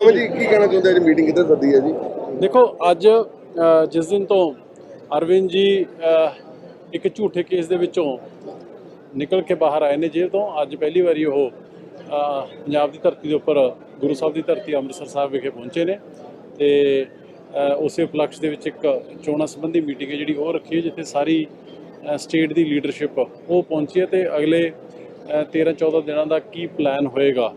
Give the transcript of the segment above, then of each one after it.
ਜੀ ਕੀ ਕਹਿਣਾ ਚਾਹੁੰਦੇ ਅੱਜ ਮੀਟਿੰਗ ਕਿੱਥੇ ਸੱਦੀ ਹੈ ਜੀ? ਦੇਖੋ ਅੱਜ ਅ, ਜਿਸ ਦਿਨ ਤੋਂ ਅਰਵਿੰਦ ਜੀ ਅ, ਇੱਕ ਝੂਠੇ ਕੇਸ ਦੇ ਵਿੱਚੋਂ ਨਿਕਲ ਕੇ ਬਾਹਰ ਆਏ ਨੇ ਜੇਲ੍ਹ ਤੋਂ ਅੱਜ ਪਹਿਲੀ ਵਾਰੀ ਉਹ ਅ, ਪੰਜਾਬ ਦੀ ਧਰਤੀ ਦੇ ਉੱਪਰ ਗੁਰੂ ਸਾਹਿਬ ਦੀ ਧਰਤੀ ਅੰਮ੍ਰਿਤਸਰ ਸਾਹਿਬ ਵਿਖੇ ਪਹੁੰਚੇ ਨੇ ਤੇ ਅ, ਉਸੇ ਉਪਲਕਸ਼ ਦੇ ਵਿੱਚ ਇੱਕ ਚੋਣਾਂ ਸੰਬੰਧੀ ਮੀਟਿੰਗ ਹੈ ਜਿਹੜੀ ਉਹ ਰੱਖੀ ਹੈ ਜਿੱਥੇ ਸਾਰੀ ਸਟੇਟ ਦੀ ਲੀਡਰਸ਼ਿਪ ਉਹ ਪਹੁੰਚੀ ਹੈ ਤੇ ਅਗਲੇ 13 14 ਦਿਨਾਂ ਦਾ ਕੀ ਪਲਾਨ ਹੋਏਗਾ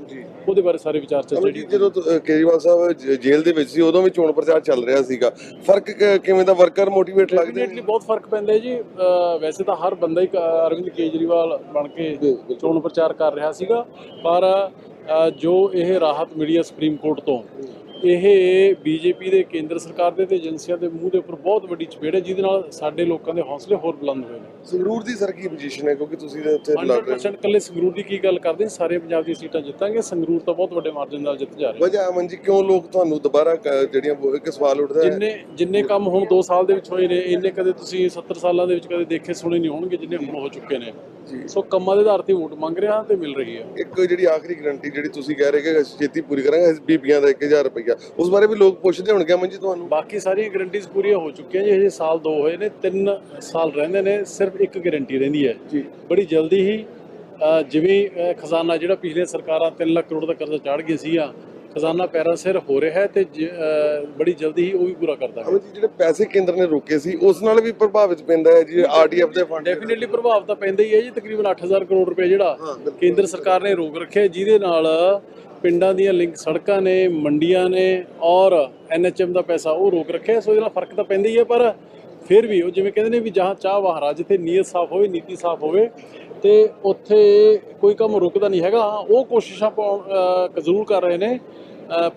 ਉਹਦੇ ਬਾਰੇ ਸਾਰੇ ਵਿਚਾਰ ਚਰਚਾ ਜਿਹੜੀ ਜਦੋਂ ਤੁ- ਕੇਜਰੀਵਾਲ ਸਾਹਿਬ ਜ- ਜੇਲ੍ਹ ਦੇ ਵਿੱਚ ਸੀ ਉਦੋਂ ਵੀ ਚੋਣ ਪ੍ਰਚਾਰ ਚੱਲ ਰਿਹਾ ਸੀਗਾ। ਫ਼ਰਕ ਕ- ਕਿਵੇਂ ਦਾ ਵਰਕਰ ਮੋਟੀਵੇਟ ਲੱਗਦੇ ਡੈਫੀਨਿਟਲੀ ਬਹੁਤ ਫ਼ਰਕ ਪੈਂਦਾ ਹੈ ਜੀ। ਅਹ ਵੈਸੇ ਤਾਂ ਹਰ ਬੰਦਾ ਹੀ ਕ- ਅਰਵਿੰਦ ਕੇਜਰੀਵਾਲ ਬਣ ਕੇ ਚੋਣ ਪ੍ਰਚਾਰ ਕਰ ਰਿਹਾ ਸੀਗਾ। ਪਰ ਅਹ ਜੋ ਇਹ ਰਾਹਤ ਮਿਲੀ ਹੈ ਸੁਪਰੀਮ ਕੋਰਟ ਤੋਂ ਇਹ ਬੀਜੇਪੀ ਦੇ ਕੇਂਦਰ ਸਰਕਾਰ ਦੇ ਤੇ ਏਜੰਸੀਆਂ ਦੇ ਮੂੰਹ ਦੇ ਉੱਪਰ ਬਹੁਤ ਵੱਡੀ ਚਪੇੜ ਹੈ ਜਿਹਦੇ ਨਾਲ ਸਾਡੇ ਲੋਕਾਂ ਦੇ ਹੌਸਲੇ ਹੋਰ ਬੁਲੰਦ ਹੋਏ ਨੇ। ਸੰਗਰੂਰ ਦੀ ਸਰ ਕੀ ਪੋਜੀਸ਼ਨ ਹੈ? ਕਿਉਂਕਿ ਤੁਸੀਂ ਤਾਂ ਉੱਥੇ ਲੜ ਰਹੇ 100% ਕੱਲੇ ਸੰਗਰੂਰ ਦੀ ਕੀ ਗੱਲ ਕਰਦੇ ਸਾਰੇ ਪੰਜਾਬ ਦੀਆਂ ਸੀਟਾਂ ਜਿੱਤਾਂਗੇ। ਸੰਗਰੂਰ ਤਾਂ ਬਹੁਤ ਵੱਡੇ ਮਾਰਜਨ ਨਾਲ ਜਿੱਤ ਜਾ ਰਹੇ। ਵਜ੍ਹਾ ਅਮਨ ਜੀ ਕਿਉਂ ਲੋਕ ਤੁਹਾਨੂੰ ਦੁਬਾਰਾ ਜਿਹੜੀਆਂ ਇੱਕ ਸਵਾਲ ਉੱਠਦਾ ਹੈ? ਜਿੰਨੇ ਜਿੰਨੇ ਕੰਮ ਹੁਣ 2 ਸਾਲ ਦੇ ਵਿੱਚ ਹੋਏ ਨੇ ਇੰਨੇ ਕਦੇ ਤੁਸੀਂ 70 ਸਾਲਾਂ ਦੇ ਵਿੱਚ ਕਦੇ ਦੇਖੇ ਸੁਣੇ ਨਹੀਂ ਹੋਣਗੇ ਜਿੰਨੇ ਹੁਣ ਹੋ ਚੁੱਕੇ ਨੇ। ਸੋ ਕੰਮਾਂ ਦੇ ਆਧਾਰ ਤੇ ਵੋਟ ਮੰਗ ਰਿਹਾ ਤੇ ਮਿਲ ਰਹੀ ਹੈ। ਇੱਕ ਜਿਹੜੀ ਆਖਰੀ ਗਰੰਟੀ ਜਿਹੜੀ ਤੁਸੀਂ ਕਹਿ ਰਹੇ ਕਿ ਅਸੀਂ ਛੇਤੀ ਪੂਰੀ ਕਰਾਂਗੇ ਅਸੀਂ ਬੀਬੀਆਂ ਦਾ 1000 ਰੁਪਇਆ ਉਸ ਬਾਰੇ ਵੀ ਲੋਕ ਪੁੱਛਦੇ ਹੋਣਗੇ ਅਮਨ ਜੀ ਤੁਹਾਨੂੰ। ਬਾਕੀ ਸਾਰੀਆਂ ਗਰੰਟੀਜ਼ ਪੂਰੀਆਂ ਹੋ ਚੁੱਕੀਆਂ ਜੀ ਹਜੇ ਸਾਲ 2 ਹੋਏ ਨੇ 3 ਸਾਲ ਰਹਿੰਦੇ ਨੇ ਸਿਰਫ ਇੱਕ ਗਰੰਟੀ ਰਹਿੰਦੀ ਹੈ। ਜੀ। ਬੜੀ ਜਲਦੀ ਹੀ ਜਿਵੇਂ ਖਜ਼ਾਨਾ ਜਿਹੜਾ ਪਿਛਲੇ ਸਰਕਾਰਾਂ 3 ਲੱਖ ਕਰੋੜ ਦਾ ਕਰਜ਼ਾ ਚਾੜ ਗਈ ਸੀ ਆ ਖਜ਼ਾਨਾ ਪੈਰਾਂ ਸਿਰ ਹੋ ਰਿਹਾ ਹੈ ਤੇ ਬੜੀ ਜਲਦੀ ਹੀ ਉਹ ਵੀ ਪੂਰਾ ਕਰਦਾ ਹੈ ਜਿਹੜੇ ਪੈਸੇ ਕੇਂਦਰ ਨੇ ਰੋਕੇ ਸੀ ਉਸ ਨਾਲ ਵੀ ਪ੍ਰਭਾਵਿਤ ਪੈਂਦਾ ਹੈ ਜੀ ਆਰਡੀਐਫ ਦੇ ਫੰਡ ਡੈਫੀਨਿਟਲੀ ਪ੍ਰਭਾਵ ਤਾਂ ਪੈਂਦਾ ਹੀ ਹੈ ਜੀ ਤਕਰੀਬਨ 8000 ਕਰੋੜ ਰੁਪਏ ਜਿਹੜਾ। ਕੇਂਦਰ ਸਰਕਾਰ ਨੇ ਰੋਕ ਰੱਖਿਆ ਜਿਹਦੇ ਨਾਲ ਪਿੰਡਾਂ ਦੀਆਂ ਲਿੰਕ ਸੜਕਾਂ ਨੇ ਮੰਡੀਆਂ ਨੇ ਔਰ ਐਨਐਚਐਮ ਦਾ ਪੈਸਾ ਉਹ ਰੋਕ ਰੱਖਿਆ ਸੋ ਇਹਦੇ ਫ਼ਰਕ ਤਾਂ ਪੈਂਦਾ ਹੀ ਹੈ ਪਰ ਫਿਰ ਵੀ ਉਹ ਜਿਵੇਂ ਕਹਿੰਦੇ ਨੇ ਵੀ ਜਹਾਂ ਚਾਹ ਵਹਾਰਾ ਜਿੱਥੇ ਨੀਅਤ ਸਾਫ਼ ਹੋਵੇ ਨੀਤੀ ਸਾਫ਼ ਹੋਵੇ ਤੇ ਉੱਥੇ ਕੋਈ ਕੰਮ ਰੁਕਦਾ ਨਹੀਂ ਹੈਗਾ। ਉਹ ਕੋਸ਼ਿਸ਼ਾਂ ਪਾਉਣ ਜ਼ਰੂਰ ਕਰ ਰਹੇ ਨੇ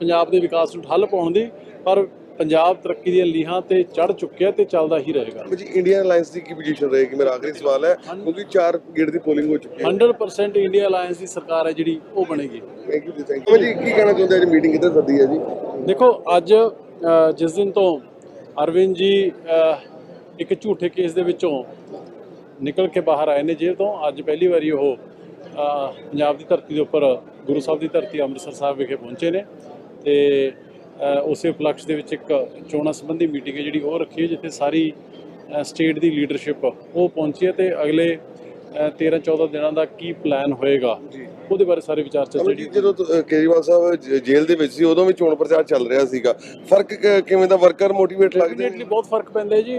ਪੰਜਾਬ ਦੇ ਵਿਕਾਸ ਨੂੰ ਠੱਲ ਪਾਉਣ ਦੀ ਪਰ ਪੰਜਾਬ ਤਰੱਕੀ ਦੀਆਂ ਲੀਹਾਂ ਤੇ ਚੜ ਚੁੱਕਿਆ ਤੇ ਚੱਲਦਾ ਹੀ ਰਹੇਗਾ। ਜੀ ਇੰਡੀਅਨ ਅਲਾਈਅੰਸ ਦੀ ਕੀ ਪੋਜੀਸ਼ਨ ਰਹੇਗੀ? ਮੇਰਾ ਆਖਰੀ ਸਵਾਲ ਹੈ ਕਿਉਂਕਿ 4 ਗੇੜ ਦੀ ਪੋਲਿੰਗ ਹੋ ਚੁੱਕੀ ਹੈ। 100% ਇੰਡੀਆ ਅਲਾਈਅੰਸ ਦੀ ਸਰਕਾਰ ਹੈ ਜਿਹੜੀ ਉਹ ਬਣੇਗੀ। ਥੈਂਕ ਯੂ ਜੀ ਥੈਂਕ ਯੂ ਜੀ ਕੀ ਕਹਿਣਾ ਚਾਹੁੰਦੇ ਅੱਜ ਮੀਟਿੰਗ ਕਿੱਥੇ ਸੱਦੀ ਹੈ ਜੀ? ਦੇਖੋ ਅੱਜ ਜਿਸ ਦਿਨ ਤੋਂ ਅਰਵਿੰਦ ਜੀ ਇੱਕ ਝੂਠੇ ਕੇਸ ਦੇ ਵਿੱਚੋਂ ਨਿਕਲ ਕੇ ਬਾਹਰ ਆਏ ਨੇ ਜੇਲ੍ਹ ਤੋਂ। ਅੱਜ ਪਹਿਲੀ ਵਾਰੀ ਉਹ ਪੰਜਾਬ ਦੀ ਧਰਤੀ ਦੇ ਉੱਪਰ ਗੁਰੂ ਸਾਹਿਬ ਦੀ ਧਰਤੀ ਅੰਮ੍ਰਿਤਸਰ ਸਾਹਿਬ ਵਿਖੇ ਪਹੁੰਚੇ ਨੇ ਤੇ ਉਸੇ ਉਪਲਕਸ਼ ਦੇ ਵਿੱਚ ਇੱਕ ਚੋਣਾਂ ਸੰਬੰਧੀ ਮੀਟਿੰਗ ਹੈ ਜਿਹੜੀ ਉਹ ਰੱਖੀ ਹੈ, ਜਿੱਥੇ ਸਾਰੀ ਸਟੇਟ ਦੀ ਲੀਡਰਸ਼ਿਪ ਉਹ ਪਹੁੰਚੀ ਹੈ ਤੇ ਅਗਲੇ 13 14 ਦਿਨਾਂ ਦਾ ਕੀ ਪਲਾਨ ਹੋਏਗਾ? ਉਹਦੇ ਬਾਰੇ ਸਾਰੇ ਵਿਚਾਰ ਚਰਚਾ ਜੀ ਜਦੋਂ ਕੇਜਰੀਵਾਲ ਸਾਹਿਬ ਜੇਲ੍ਹ ਦੇ ਵਿੱਚ ਸੀ ਉਦੋਂ ਵੀ ਚੋਣ ਪ੍ਰਚਾਰ ਚੱਲ ਰਿਹਾ ਸੀਗਾ। ਫ਼ਰਕ ਕਿਵੇਂ ਦਾ ਵਰਕਰ ਮੋਟੀਵੇਟ ਲੱਗਦੇ ਡੈਫੀਨਿਟਲੀ ਬਹੁਤ ਫ਼ਰਕ ਪੈਂਦਾ ਜੀ।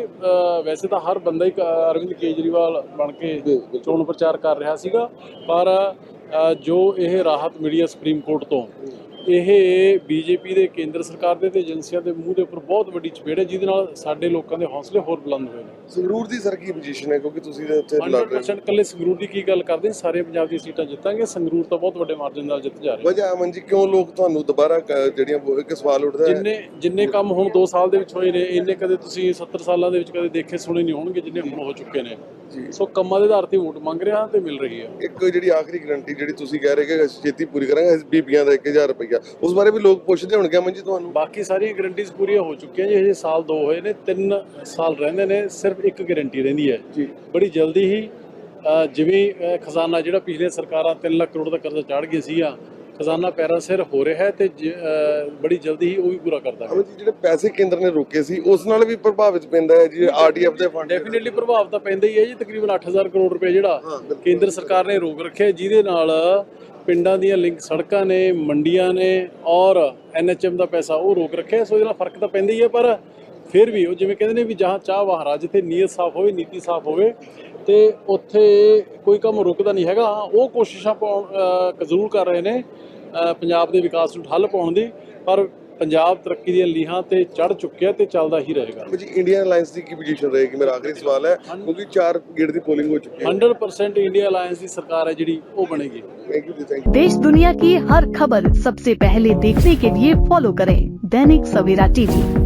ਵੈਸੇ ਤਾਂ ਹਰ ਬੰਦਾ ਹੀ ਅਰਵਿੰਦ ਕੇਜਰੀਵਾਲ ਬਣ ਕੇ ਚੋਣ ਪ੍ਰਚਾਰ ਕਰ ਰਿਹਾ ਸੀਗਾ। ਪਰ ਜੋ ਇਹ ਰਾਹਤ ਮਿਲੀ ਹੈ ਸੁਪਰੀਮ ਕੋਰਟ ਤੋਂ ਇਹ ਬੀਜੇਪੀ ਦੇ ਕੇਂਦਰ ਸਰਕਾਰ ਦੇ ਤੇ ਏਜੰਸੀਆਂ ਦੇ ਮੂੰਹ ਦੇ ਉੱਪਰ ਬਹੁਤ ਵੱਡੀ ਚਪੇੜ ਹੈ ਜਿਹਦੇ ਨਾਲ ਸਾਡੇ ਲੋਕਾਂ ਦੇ ਹੌਸਲੇ ਹੋਰ ਬੁਲੰਦ ਹੋਏ ਨੇ। ਸੰਗਰੂਰ ਦੀ ਸਰ ਕੀ ਪੋਜੀਸ਼ਨ ਹੈ? ਕਿਉਂਕਿ ਤੁਸੀਂ ਤਾਂ ਉੱਥੇ ਲੜ ਰਹੇ 100% ਕੱਲੇ ਸੰਗਰੂਰ ਦੀ ਕੀ ਗੱਲ ਕਰਦੇ ਸਾਰੇ ਪੰਜਾਬ ਦੀਆਂ ਸੀਟਾਂ ਜਿੱਤਾਂਗੇ। ਸੰਗਰੂਰ ਤਾਂ ਬਹੁਤ ਵੱਡੇ ਮਾਰਜਨ ਨਾਲ ਜਿੱਤ ਜਾ ਰਹੇ। ਵਜ੍ਹਾ ਅਮਨ ਜੀ ਕਿਉਂ ਲੋਕ ਤੁਹਾਨੂੰ ਦੁਬਾਰਾ ਜਿਹੜੀਆਂ ਇੱਕ ਸਵਾਲ ਉੱਠਦਾ ਹੈ? ਜਿੰਨੇ ਜਿੰਨੇ ਕੰਮ ਹੁਣ 2 ਸਾਲ ਦੇ ਵਿੱਚ ਹੋਏ ਨੇ ਇੰਨੇ ਕਦੇ ਤੁਸੀਂ 70 ਸਾਲਾਂ ਦੇ ਵਿੱਚ ਕਦੇ ਦੇਖੇ ਸੁਣੇ ਨਹੀਂ ਹੋਣਗੇ ਜਿੰਨੇ ਹੁਣ ਹੋ ਚੁੱਕੇ ਨੇ। ਸੋ ਕੰਮਾਂ ਦੇ ਆਧਾਰ ਤੇ ਵੋਟ ਮੰਗ ਰਿਹਾ ਤੇ ਮਿਲ ਰਹੀ ਹੈ। ਇੱਕ ਜਿਹੜੀ ਆਖਰੀ ਗਰੰਟੀ ਜਿਹੜੀ ਤੁਸੀਂ ਕਹਿ ਰਹੇ ਕਿ ਛੇਤੀ ਪੂਰੀ ਕਰਾਂਗੇ ਬੀਬੀਆਂ ਦਾ 1000 ਰੁਪਇਆ ਉਸ ਬਾਰੇ ਵੀ ਲੋਕ ਪੁੱਛਦੇ ਹੋਣਗੇ ਅਮਨ ਜੀ ਤੁਹਾਨੂੰ। ਬਾਕੀ ਸਾਰੀਆਂ ਗਰੰਟੀਜ਼ ਪੂਰੀਆਂ ਹੋ ਚੁੱਕੀਆਂ ਜੀ ਹਜੇ ਸਾਲ 2 ਹੋਏ ਨੇ 3 ਸਾਲ ਰਹਿੰਦੇ ਨੇ ਸਿਰਫ ਇੱਕ ਗਰੰਟੀ ਰਹਿੰਦੀ ਹੈ। ਜੀ। ਬੜੀ ਜਲਦੀ ਹੀ ਜਿਵੇਂ ਖਜ਼ਾਨਾ ਜਿਹੜਾ ਪਿਛਲੇ ਸਰਕਾਰਾਂ 3 ਲੱਖ ਕਰੋੜ ਦਾ ਕਰਜ਼ਾ ਚਾੜ ਗਈ ਸੀ ਆ ਖਜ਼ਾਨਾ ਪੈਰਾਂ ਸਿਰ ਹੋ ਰਿਹਾ ਹੈ ਤੇ ਬੜੀ ਜਲਦੀ ਹੀ ਉਹ ਵੀ ਪੂਰਾ ਕਰਦਾ ਹੈ ਜਿਹੜੇ ਪੈਸੇ ਕੇਂਦਰ ਨੇ ਰੋਕੇ ਸੀ ਉਸ ਨਾਲ ਵੀ ਪ੍ਰਭਾਵਿਤ ਪੈਂਦਾ ਹੈ ਜੀ ਆਰਡੀਐਫ ਦੇ ਫੰਡ ਡੈਫੀਨਿਟਲੀ ਪ੍ਰਭਾਵ ਤਾਂ ਪੈਂਦਾ ਹੀ ਹੈ ਜੀ ਤਕਰੀਬਨ 8000 ਕਰੋੜ ਰੁਪਏ ਜਿਹੜਾ। ਕੇਂਦਰ ਸਰਕਾਰ ਨੇ ਰੋਕ ਰੱਖਿਆ ਜਿਹਦੇ ਨਾਲ ਪਿੰਡਾਂ ਦੀਆਂ ਲਿੰਕ ਸੜਕਾਂ ਨੇ ਮੰਡੀਆਂ ਨੇ ਔਰ ਐਨਐਚਐਮ ਦਾ ਪੈਸਾ ਉਹ ਰੋਕ ਰੱਖਿਆ ਸੋ ਇਹਦੇ ਫ਼ਰਕ ਤਾਂ ਪੈਂਦਾ ਹੀ ਹੈ ਪਰ ਫਿਰ ਵੀ ਉਹ ਜਿਵੇਂ ਕਹਿੰਦੇ ਨੇ ਵੀ ਜਹਾਂ ਚਾਹ ਵਹਾਰਾ ਜਿੱਥੇ ਨੀਅਤ ਸਾਫ਼ ਹੋਵੇ ਨੀਤੀ ਸਾਫ਼ ਹੋਵੇ ਤੇ ਉੱਥੇ ਕੋਈ ਕੰਮ ਰੁਕਦਾ ਨਹੀਂ ਹੈਗਾ ਹਾਂ ਉਹ ਕੋਸ਼ਿਸ਼ਾਂ ਪਾਉਣ ਅ, ਜ਼ਰੂਰ ਕਰ ਰਹੇ ਨੇ ਅ, ਪੰਜਾਬ ਦੇ ਵਿਕਾਸ ਨੂੰ ਠੱਲ ਪਾਉਣ ਦੀ ਪਰ ਪੰਜਾਬ ਤਰੱਕੀ ਦੀਆਂ ਲੀਹਾਂ ਤੇ ਚੜ ਚੁੱਕਿਆ ਤੇ ਚੱਲਦਾ ਹੀ ਰਹੇਗਾ ਅਮਨ ਜੀ ਇੰਡੀਅਨ ਅਲਾਈਅੰਸ ਦੀ ਕੀ ਪੋਜੀਸ਼ਨ ਰਹੇਗੀ ਮੇਰਾ ਆਖਰੀ ਸਵਾਲ ਹੈ ਕਿਉਂਕਿ 4 ਗੇੜ ਦੀ ਪੋਲਿੰਗ ਹੋ ਚੁੱਕੀ ਹੈ 100% इंडिया अलायंस की सरकार है जी वो बनेगी ਥੈਂਕ ਯੂ ਜੀ ਥੈਂਕ ਯੂ देश दुनिया की हर खबर सबसे पहले देखने के लिए फॉलो करें दैनिक सवेरा टीवी